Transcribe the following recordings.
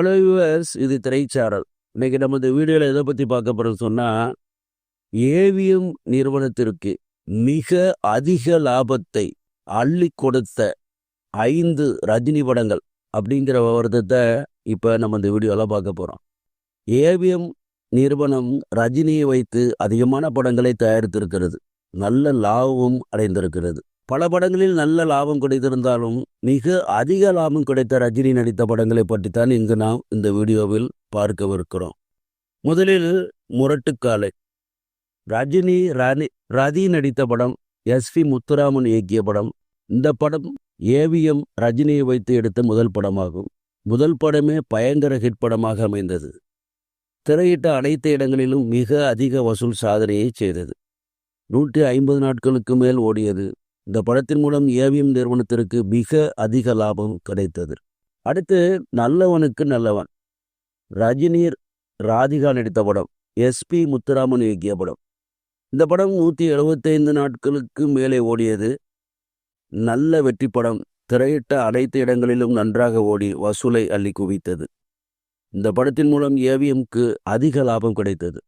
Hello US இது திரைச்சாரல். இன்னைக்கு நம்ம இந்த வீடியோவில் எதை பற்றி பார்க்க போகிறோம் சொன்னால் ஏவிஎம் நிறுவனத்திற்கு மிக அதிக லாபத்தை அள்ளி கொடுத்த ஐந்து ரஜினி படங்கள் அப்படிங்கிற விவரத்தை இப்போ நம்ம இந்த வீடியோவில் பார்க்க போகிறோம் ஏவிஎம் நிறுவனம் ரஜினியை வைத்து அதிகமான படங்களை தயாரித்திருக்கிறது. நல்ல லாபமும் அடைந்திருக்கிறது. பல படங்களில் நல்ல லாபம் கிடைத்திருந்தாலும் மிக அதிக லாபம் கிடைத்த ரஜினி நடித்த படங்களை பற்றித்தான் இங்கு நாம் இந்த வீடியோவில் பார்க்கவிருக்கிறோம். முதலில் முரட்டுக்காலை. ரஜினி ராணி ரதி நடித்த படம் எஸ் வி முத்துராமன் இயக்கிய படம். இந்த படம் ஏவிஎம் ரஜினியை வைத்து எடுத்த முதல் படமாகும். முதல் படமே பயங்கர ஹிட் படமாக அமைந்தது. திரையிட்ட அனைத்து இடங்களிலும் மிக அதிக வசூல் சாதனையை செய்தது. நூற்றி ஐம்பது நாட்களுக்கு மேல் ஓடியது. இந்த படத்தின் மூலம் ஏவிஎம் நிறுவனத்திற்கு மிக அதிக லாபம் கிடைத்தது. அடுத்து நல்லவனுக்கு நல்லவன். ரஜினி ராதிகா நடித்த படம். எஸ்பி முத்துராமன் இயக்கிய படம். இந்த படம் நூற்றி எழுபத்தைந்து நாட்களுக்கு மேலே ஓடியது. நல்ல வெற்றி படம். திரையிட்ட அனைத்து இடங்களிலும் நன்றாக ஓடி வசூலை அள்ளி குவித்தது. இந்த படத்தின் மூலம் ஏவிஎம்க்கு அதிக லாபம் கிடைத்தது.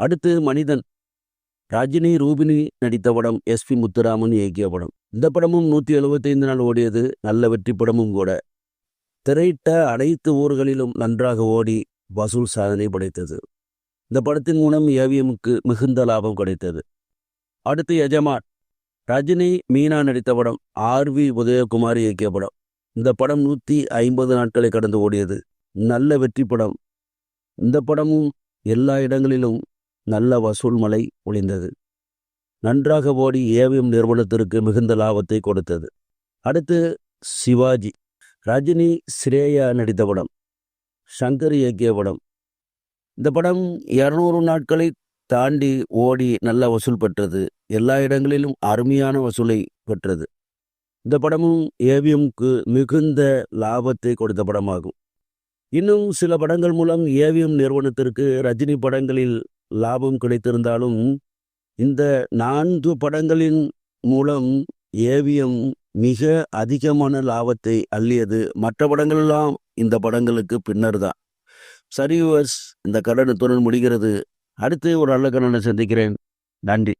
அடுத்து மனிதன். ரஜினி ரூபினி நடித்த படம் எஸ். பி. முத்துராமன் இயக்கிய படம். இந்த படமும் நூற்றி எழுபத்தைந்து நாள் ஓடியது. நல்ல வெற்றி படமும் கூட. திரையிட்ட அனைத்து ஊர்களிலும் நன்றாக ஓடி வசூல் சாதனை படைத்தது. இந்த படத்தின் மூலம் ஏவிஎம்க்கு மிகுந்த லாபம் கிடைத்தது. அடுத்து எஜமான். ரஜினி மீனா நடித்த படம் ஆர். வி. உதயகுமார் இயக்கிய படம். இந்த படம் நூற்றி ஐம்பது நாட்களை கடந்து ஓடியது. நல்ல வெற்றி படம். இந்த படமும் எல்லா இடங்களிலும் நல்ல வசூல் மலை ஒளிந்தது நன்றாக ஓடி ஏவிஎம் நிறுவனத்திற்கு மிகுந்த லாபத்தை கொடுத்தது. அடுத்து சிவாஜி. ரஜினி ஸ்ரேயா நடித்த படம். சங்கர் இயக்கிய படம். இந்த படம் இரநூறு நாட்களை தாண்டி ஓடி நல்ல வசூல் பெற்றது. எல்லா இடங்களிலும் அருமையான வசூலை பெற்றது. இந்த படமும் ஏவிஎம்க்கு மிகுந்த லாபத்தை கொடுத்த படமாகும். இன்னும் சில படங்கள் மூலம் ஏவிஎம் நிறுவனத்திற்கு ரஜினி படங்களில் லாபம் கிடைத்திருந்தாலும் இந்த நான்கு படங்களின் மூலம் ஏவிஎம் மிக அதிகமான லாபத்தை அள்ளியது. மற்ற படங்களெல்லாம் இந்த படங்களுக்கு பின்னர் தான். சரி இந்த கடனுத்துடன் முடிகிறது. அடுத்து ஒரு நல்ல கடனை சந்திக்கிறேன். நன்றி.